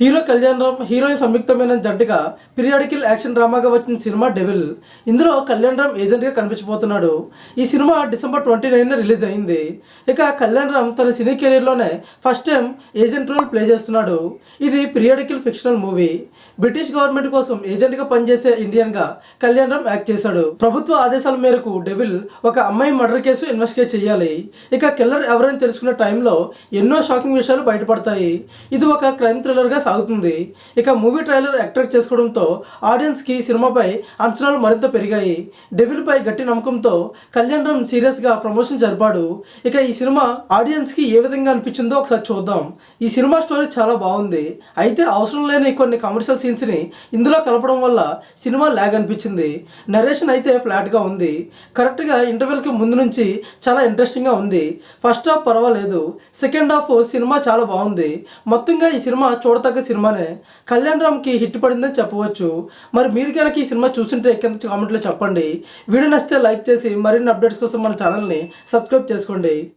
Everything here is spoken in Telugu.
హీరో కళ్యాణ్ రామ్ హీరోయిన్ సంయుక్తమైన జంటగా పీరియాడికల్ యాక్షన్ డ్రామాగా వచ్చిన సినిమా డెవిల్ ఇందులో కళ్యాణ్ రామ్ ఏజెంట్గా కనిపించబోతున్నాడు. ఈ సినిమా డిసెంబర్ ట్వంటీ నైన్ రిలీజ్ అయింది. ఇక కళ్యాణ్ రామ్ తన సినీ కెరీర్లోనే first time agent role play చేస్తున్నాడు. ఇది periodical fictional movie. British government కోసం ఏజెంట్గా పనిచేసే ఇండియన్గా కళ్యాణ్ రామ్ యాక్ట్ చేశాడు. ప్రభుత్వ ఆదేశాల మేరకు డెవిల్ ఒక అమ్మాయి మర్డర్ కేసు ఇన్వెస్టిగేట్ చేయాలి. ఇక కిల్లర్ ఎవరైనా తెలుసుకునే టైంలో ఎన్నో షాకింగ్ విషయాలు బయటపడతాయి. ఇది ఒక క్రైమ్ థ్రిల్లర్గా సాగుతుంది. ఇక మూవీ ట్రైలర్ అట్రాక్ట్ చేసుకోవడంతో ఆడియన్స్కి సినిమాపై అంచనాలు మరింత పెరిగాయి. డెవిల్పై గట్టి నమ్మకంతో కళ్యాణ్ రామ్ సీరియస్గా ప్రమోషన్ జరిపాడు. ఇక ఈ సినిమా ఆడియన్స్కి ఏ విధంగా అనిపించిందో ఒకసారి చూద్దాం. ఈ సినిమా స్టోరీ చాలా బాగుంది. అయితే అవసరం లేని కొన్ని కమర్షియల్ సీన్స్ని ఇందులో కలపడం వల్ల సినిమా ల్యాగ్ అనిపించింది. నరేషన్ అయితే ఫ్లాట్గా ఉంది. కరెక్ట్గా ఇంటర్వెల్కి ముందు నుంచి చాలా ఇంట్రెస్టింగ్గా ఉంది. ఫస్ట్ హాఫ్ పర్వాలేదు. సెకండ్ హాఫ్ సినిమా చాలా బాగుంది. మొత్తంగా ఈ సినిమా చూడతగ్గ సినిమానే కళ్యాణ్ రామ్కి హిట్ పడిందని చెప్పవచ్చు. మరి మీరు కనుక ఈ సినిమా చూస్తుంటే కింద కామెంట్లో చెప్పండి. వీడియో నచ్చితే లైక్ చేసి మరిన్ని అప్డేట్స్ కోసం మన ఛానల్ని సబ్స్క్రైబ్ చేసుకోండి.